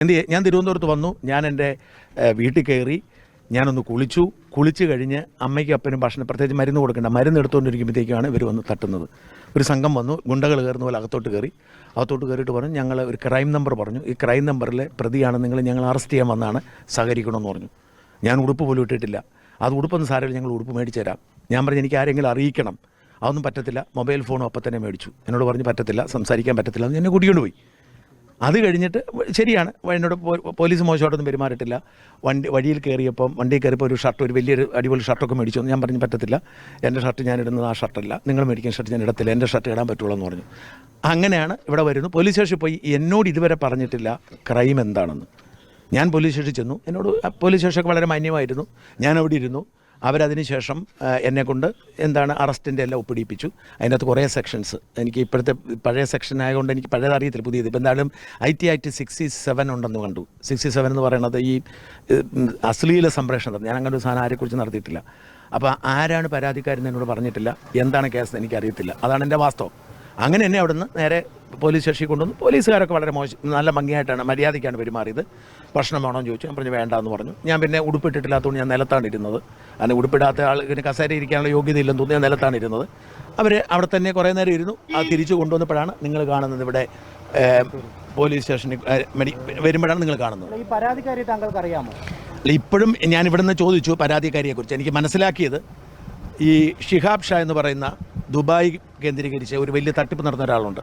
എന്ത് ഞാൻ തിരുവനന്തപുരത്ത് വന്നു. ഞാൻ എന്റെ വീട്ടിൽ കയറി ഞാനൊന്ന് കുളിച്ചു. കുളിച്ച് കഴിഞ്ഞ് അമ്മയ്ക്കും അപ്പനും ഭക്ഷണം പ്രത്യേകിച്ച് മരുന്ന് കൊടുക്കേണ്ട. മരുന്ന് എടുത്തുകൊണ്ടിരിക്കുമ്പോഴത്തേക്കാണ് ഇവർ വന്ന് തട്ടുന്നത്. ഒരു സംഘം വന്നു. ഗുണ്ടകൾ കയറുന്ന പോലെ അകത്തോട്ട് കയറി. അകത്തോട്ട് കയറിയിട്ട് പറഞ്ഞു ഞങ്ങൾ ഒരു ക്രൈം നമ്പർ പറഞ്ഞു. ഈ ക്രൈം നമ്പറിലെ പ്രതിയാണ്. നിങ്ങൾ ഞങ്ങൾ അറസ്റ്റ് ചെയ്യാൻ വന്നാണ്. സഹകരിക്കണമെന്ന് പറഞ്ഞു. ഞാൻ ഉടുപ്പ് പോലും ഇട്ടിട്ടില്ല. അത് ഉടുപ്പൊന്നും സാരമില്ല. ഞങ്ങൾ ഉടുപ്പ് മേടിച്ചു തരാം. ഞാൻ പറഞ്ഞു എനിക്ക് ആരെങ്കിലും അറിയിക്കണം. അതൊന്നും പറ്റത്തില്ല. മൊബൈൽ ഫോണും അപ്പം തന്നെ മേടിച്ചു. എന്നോട് പറഞ്ഞു പറ്റത്തില്ല. സംസാരിക്കാൻ പറ്റത്തില്ല. എന്ന് എന്നെ കൂട്ടിക്കൊണ്ട് പോയി. അത് കഴിഞ്ഞിട്ട് ശരിയാണ്. എന്നോട് പോലീസ് മോശമായിട്ടൊന്നും പെരുമാറിയിട്ടില്ല. വണ്ടി വഴിയിൽ കയറിയപ്പം വണ്ടി കയറിയപ്പോൾ ഒരു ഷർട്ട് ഒരു വലിയൊരു അടിപൊളി ഷർട്ടൊക്കെ മേടിച്ചു. ഞാൻ പറഞ്ഞു പറ്റത്തില്ല. എന്റെ ഷർട്ട് ഞാൻ ഇടുന്നത് ആ ഷർട്ടല്ല. നിങ്ങൾ മേടിക്കുന്ന ഷർട്ട് ഞാൻ ഇടത്തില്ല. എന്റെ ഷർട്ട് ഇടാൻ പറ്റുള്ളൂ എന്ന് പറഞ്ഞു. അങ്ങനെയാണ് ഇവിടെ വരുന്നു. പോലീസ് സ്റ്റേഷനിൽ പോയി. എന്നോട് ഇതുവരെ പറഞ്ഞിട്ടില്ല ക്രൈം എന്താണെന്ന്. ഞാൻ പോലീസ് സ്റ്റേഷനിൽ ചെന്നു. എന്നോട് പോലീസ് സ്റ്റേഷനൊക്കെ വളരെ മാന്യമായിരുന്നു. ഞാൻ അവിടെ ഇരുന്നു. അവരതിന് ശേഷം എന്നെക്കൊണ്ട് എന്നെ കൊണ്ട് എന്താണ് അറസ്റ്റിന്റെ എല്ലാം ഒപ്പിടിപ്പിച്ചു. അതിനകത്ത് കുറേ സെക്ഷൻസ് എനിക്ക് ഇപ്പോഴത്തെ പഴയ സെക്ഷൻ ആയതുകൊണ്ട് എനിക്ക് പഴയത് അറിയത്തില്ല പുതിയത്. ഇപ്പം എന്തായാലും I T act sixty seven ഉണ്ടെന്ന് കണ്ടു. സിക്സ്റ്റി സെവൻ എന്ന് പറയുന്നത് ഈ അശ്ലീല സംപ്രേഷണം ഞാൻ അങ്ങനെ ഒരു സാധനം ആരെക്കുറിച്ച് നടത്തിയിട്ടില്ല. അപ്പോൾ ആരാണ് പരാതിക്കാരെന്ന് എന്നോട് പറഞ്ഞിട്ടില്ല. എന്താണ് കേസ് എനിക്കറിയത്തില്ല. അതാണ് എന്റെ വാസ്തവം. അങ്ങനെ എന്നെ അവിടുന്ന് നേരെ പോലീസ് സ്റ്റേഷനിൽ കൊണ്ടുവന്നു. പോലീസുകാരൊക്കെ വളരെ മോശം നല്ല ഭംഗിയായിട്ടാണ് മര്യാദയ്ക്കാണ് പെരുമാറിയത്. ഭക്ഷണം വേണമെന്ന് ചോദിച്ചു. ഞാൻ പറഞ്ഞു വേണ്ട എന്ന് പറഞ്ഞു. ഞാൻ പിന്നെ ഉടുപ്പിട്ടിട്ടില്ലാത്തതുകൊണ്ട് ഞാൻ നിലത്താണ് ഇരുന്നത്. അതിന് ഉടുപ്പിടാത്ത ആളിന് കസേര ഇരിക്കാനുള്ള യോഗ്യത ഇല്ലെന്ന് തോന്നി ഞാൻ നിലത്താണ് ഇരുന്നത്. അവർ അവിടെ തന്നെ കുറേ നേരം ഇരുന്നു. അത് തിരിച്ചു കൊണ്ടുവന്നപ്പോഴാണ് നിങ്ങൾ കാണുന്നത് ഇവിടെ പോലീസ് സ്റ്റേഷനിൽ വരുമ്പോഴാണ് നിങ്ങൾ കാണുന്നത്. ഈ പരാതിക്കാരി താങ്കൾക്ക് അറിയാമോ അല്ല, ഇപ്പോഴും ഞാൻ ഇവിടെ നിന്ന് ചോദിച്ചു പരാതിക്കാരിയെക്കുറിച്ച്. എനിക്ക് മനസ്സിലാക്കിയത് ഈ ഷിഹാബ് ഷാ എന്ന് പറയുന്ന ദുബായ് കേന്ദ്രീകരിച്ച് ഒരു വലിയ തട്ടിപ്പ് നടന്ന ഒരാളുണ്ട്.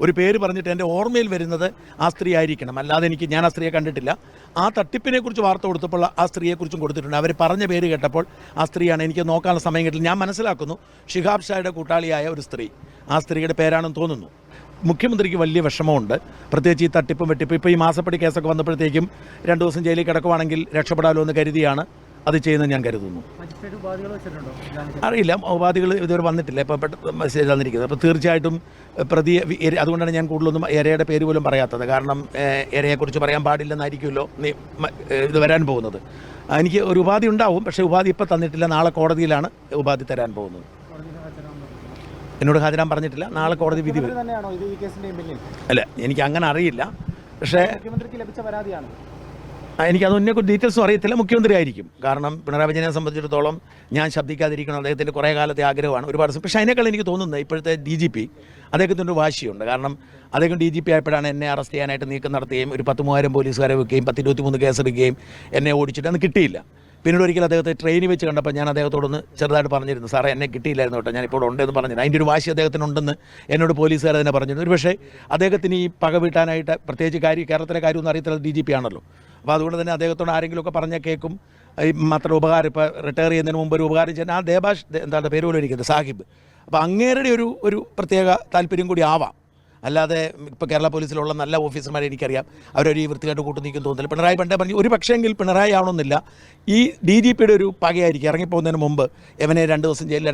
ഒരു പേര് പറഞ്ഞിട്ട് എന്റെ ഓർമ്മയിൽ വരുന്നത് ആ സ്ത്രീ ആയിരിക്കണം. അല്ലാതെ എനിക്ക് ഞാൻ ആ സ്ത്രീയെ കണ്ടിട്ടില്ല. ആ തട്ടിപ്പിനെക്കുറിച്ച് വാർത്ത കൊടുത്തപ്പോൾ ആ സ്ത്രീയെക്കുറിച്ചും കൊടുത്തിട്ടുണ്ട്. അവർ പറഞ്ഞ പേര് കേട്ടപ്പോൾ ആ സ്ത്രീയാണ് എനിക്ക് നോക്കാനുള്ള സമയം കിട്ടില്ല. ഞാൻ മനസ്സിലാക്കുന്നു ഷിഹാബ് ഷായുടെ കൂട്ടാളിയായ ഒരു സ്ത്രീ. ആ സ്ത്രീയുടെ പേരാണെന്ന് തോന്നുന്നു. മുഖ്യമന്ത്രിക്ക് വലിയ വിഷമമുണ്ട്. പ്രത്യേകിച്ച് ഈ തട്ടിപ്പും വെട്ടിപ്പും. ഇപ്പോൾ ഈ മാസപ്പടി കേസൊക്കെ വന്നപ്പോഴത്തേക്കും രണ്ട് ദിവസം ജയിലിൽ കിടക്കുവാണെങ്കിൽ രക്ഷപ്പെടാമല്ലോ എന്ന് കരുതിയാണ്. അത് ചെയ്യുന്നത് ഞാൻ കരുതുന്നു. അറിയില്ല. ഉപാധികൾ ഇതുവരെ വന്നിട്ടില്ല. ഇപ്പോൾ പെട്ടെന്ന് മെസ്സേജ് തന്നിരിക്കുന്നത്. അപ്പോൾ തീർച്ചയായിട്ടും പ്രതി അതുകൊണ്ടാണ് ഞാൻ കൂടുതലൊന്നും എരയുടെ പേര് പോലും പറയാത്തത്. കാരണം എരയെക്കുറിച്ച് പറയാൻ പാടില്ലെന്നായിരിക്കുമല്ലോ നീ ഇത് വരാൻ പോകുന്നത്. എനിക്ക് ഒരു ഉപാധി ഉണ്ടാവും പക്ഷേ ഉപാധി ഇപ്പോൾ തന്നിട്ടില്ല. നാളെ കോടതിയിലാണ് ഉപാധി തരാൻ പോകുന്നത്. എന്നോട് ഹാജരാൻ പറഞ്ഞിട്ടില്ല. നാളെ കോടതി വിധി അല്ല എനിക്ക് അങ്ങനെ അറിയില്ല. പക്ഷേ മുഖ്യമന്ത്രിക്ക് ലഭിച്ച പരാതിയാണ്. എനിക്ക് അതൊന്നെ ഡീറ്റെയിൽസും അറിയത്തില്ല. മുഖ്യമന്ത്രി ആയിരിക്കും. കാരണം പിണറായി വിജയനെ സംബന്ധിച്ചിടത്തോളം ഞാൻ ശബ്ദിക്കാതിരിക്കണം. അദ്ദേഹത്തിന്റെ കുറേ കാലത്തെ ആഗ്രഹമാണ്. ഒരുപാട് പക്ഷേ അതിനേക്കാൾ എനിക്ക് തോന്നുന്നത് ഇപ്പോഴത്തെ ഡി ജി പി അദ്ദേഹത്തിന്റെ ഒരു വാശിയുണ്ട്. കാരണം അദ്ദേഹം ഡി ജി പി ആയപ്പോഴാണ് എന്നെ അറസ്റ്റ് ചെയ്യാനായിട്ട് നീക്കം നടത്തുകയും ഒരു പത്ത് മൂവായിരം പോലീസുകാരെ വെക്കുകയും പത്ത് ഇരുപത്തിമൂന്ന് കേസെടുക്കുകയും എന്നെ ഓടിച്ചിട്ട് അന്ന് കിട്ടിയില്ല. പിന്നീട് ഒരിക്കൽ അദ്ദേഹത്തെ ട്രെയിനിൽ വെച്ച് കണ്ടപ്പോൾ ഞാൻ അദ്ദേഹത്തോടൊന്ന് ചെറുതായിട്ട് പറഞ്ഞിരുന്നു സാറേ എന്നെ കിട്ടിയില്ലായിരുന്നു കേട്ടോ. ഞാനിപ്പോൾ ഉണ്ടെന്ന് പറഞ്ഞിരുന്നു. അതിന്റെ ഒരു വാശി അദ്ദേഹത്തിനുണ്ടെന്ന് എന്നോട് പോലീസുകാർ തന്നെ പറഞ്ഞിരുന്നു. ഒരു പക്ഷേ അദ്ദേഹത്തിന് ഈ പക വീട്ടാനായിട്ട് പ്രത്യേകിച്ച് കാര്യം കേരളത്തിലെ കാര്യമൊന്നും അറിയത്തില്ല ഡി ജി പി ആണല്ലോ. അപ്പോൾ അതുകൊണ്ട് തന്നെ അദ്ദേഹത്തോട് ആരെങ്കിലുമൊക്കെ പറഞ്ഞാൽ കേൾക്കും. ഈ മാത്രം ഉപകാരം ഇപ്പോൾ റിട്ടയർ ചെയ്യുന്നതിന് മുമ്പ് ഒരു ഉപകാരം ചെയ്യുന്ന ആ ദേബാഷ് എന്താണ് പേര് പോലും ഇരിക്കുന്നത് സാഹിബ്. അപ്പോൾ അങ്ങേരുടെ ഒരു ഒരു പ്രത്യേക താല്പര്യം കൂടി ആവാം. അല്ലാതെ ഇപ്പോൾ കേരള പോലീസിലുള്ള നല്ല ഓഫീസർമാരെ എനിക്കറിയാം. അവരൊരു ഈ വൃത്തിയായിട്ട് കൂട്ടു നീക്കും തോന്നുന്നില്ല പിണറായി പണ്ടേ പറഞ്ഞു ഒരു പക്ഷേങ്കിൽ പിണറായി ആവണമെന്നില്ല. ഈ ഡി ജി പിയുടെ ഒരു പകയായിരിക്കും. ഇറങ്ങിപ്പോകുന്നതിന് മുമ്പ് എവനെ രണ്ട് ദിവസം ജയിലിൽ